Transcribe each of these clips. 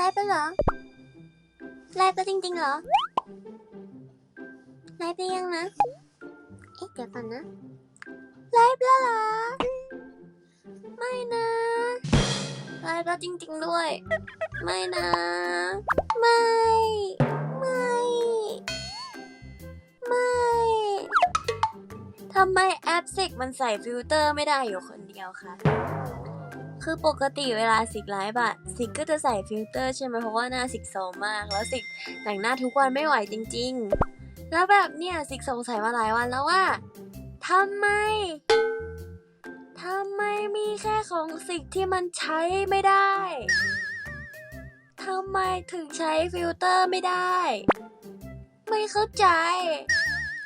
ไลฟ์ไปเหรอ ไลฟ์ไปจริงๆเหรอ ไลฟ์ไปยังนะ เอ๊ะเดี๋ยวก่อนนะ ไลฟ์แล้วเหรอ ไม่นะ ไลฟ์แล้วจริงๆด้วย ไม่นะ ไม่ ไม่ ไม่ทำไมแอปสิกมันใส่ฟิลเตอร์ไม่ได้อยู่คนเดียวคะ คือปกติเวลาสิกไลฟ์อะสิกก็จะใส่ฟิลเตอร์ใช่ไหมเพราะว่าหน้าสิกโซมมาก แล้วสิกแต่งหน้าทุกวันไม่ไหวจริง ๆ แล้วแบบเนี่ยสิกสงสัยมาหลายวันแล้วว่าทำไมทำไมมีแค่ของสิกที่มันใช้ไม่ได้ทำไมถึงใช้ฟิลเตอร์ไม่ได้ ไม่เข้าใจ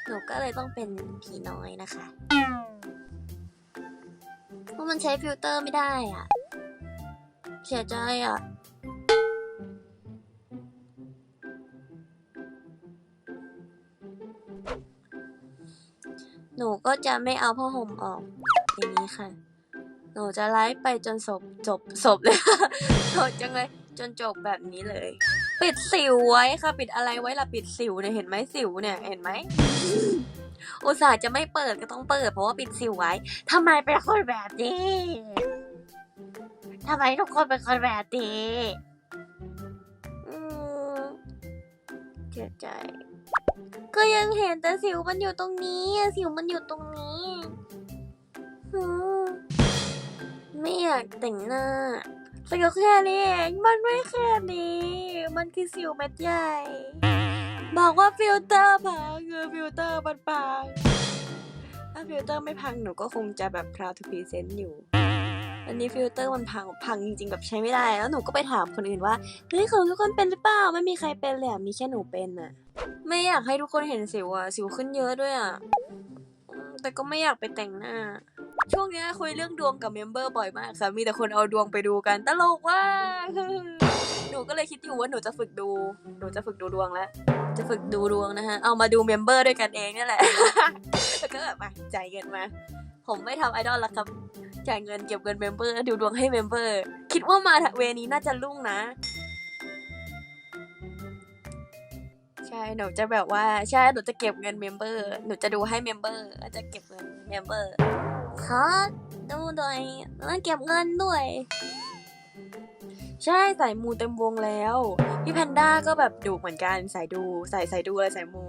หนูก็เลยต้องเป็นผีน้อยนะคะ เพราะมันใช้ฟิลเตอร์ไม่ได้อะ เสียใจอะ หนูก็จะไม่เอาผ้าห่มออก อย่างนี้ค่ะ หนูจะไลฟ์ไปจนศพจบศพเลยโหดจังเลย จนจบแบบนี้เลย ปิดสิวไว้ค่ะ ปิดอะไรไว้ล่ะ ปิดสิวเนี่ย เห็นไหมสิวเนี่ย เห็นไหม อุตส่าห์จะไม่เปิดก็ต้องเปิด เพราะว่าปิดสิวไว้ทำไมเป็นคนแบบนี้ทำไมทุกคนเป็นคนแบบนี้เสียใจ ก็ยังเห็นแต่สิวมันอยู่ตรงนี้สิวมันอยู่ตรงนี้อืมไม่อยากแต่งหน้าสิวแค่นี้เองมันไม่แค่นี้ มันคือสิวเม็ดใหญ่ บอกว่าฟิลเตอร์พังคือฟิลเตอร์มันพังถ้าฟิลเตอร์ไม่พังหนูก็คงจะแบบ proud to present อยู่ อันนี้ฟิลเตอร์มันพังพังจริงๆแบบใช้ไม่ได้ แล้วหนูก็ไปถามคนอื่นว่าเฮ้ยของทุกคนเป็นหรือเปล่าไม่มีใครเป็นเลยอะมีแค่หนูเป็นอะไม่อยากให้ทุกคนเห็นสิวอะสิวขึ้นเยอะด้วยอะแต่ก็ไม่อยากไปแต่งหน้า ช่วงนี้คุยเรื่องดวงกับเมมเบอร์บ่อยมากค่ะมีแต่คนเอาดวงไปดูกันตลกว่าก หนูก็เลยคิดอยู่ว่าหนูจะฝึกดู หนูจะฝึกดูดวงแล้ว จะฝึกดูดวงนะฮะ เอามาดูเมมเบอร์ด้วยกันเองนี่แหละ แล้วก็แบบมาจ่ายเงินมา ผมไม่ทำไอดอลแล้วครับ จ่ายเงินเก็บเงินเมมเบอร์ดูดวงให้เมมเบอร์ คิดว่ามาเวนี้น่าจะรุ่งนะ ใช่ หนูจะแบบว่า ใช่ หนูจะเก็บเงินเมมเบอร์ หนูจะดูให้เมมเบอร์ จะเก็บเงินเมมเบอร์ขอดูหน่อยแล้วเก็บเงินด้วย ใช่สายมูเต็มวงแล้ว พี่แพนด้าก็แบบดูเหมือนกันสายดูสายสายดูอะไรสายมู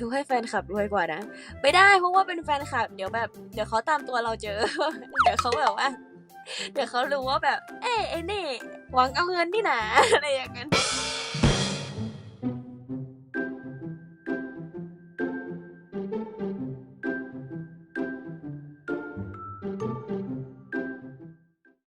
ดูให้แฟนคลับรวยกว่านะ ไม่ได้เพราะว่าเป็นแฟนคลับ เดี๋ยวแบบ เดี๋ยวเขาตามตัวเราเจอ เดี๋ยวเขาแบบว่า เดี๋ยวเขารู้ว่าแบบ เอ้ยไอ้นี่หวังเอาเงินนี่นะอะไรอย่างนั้น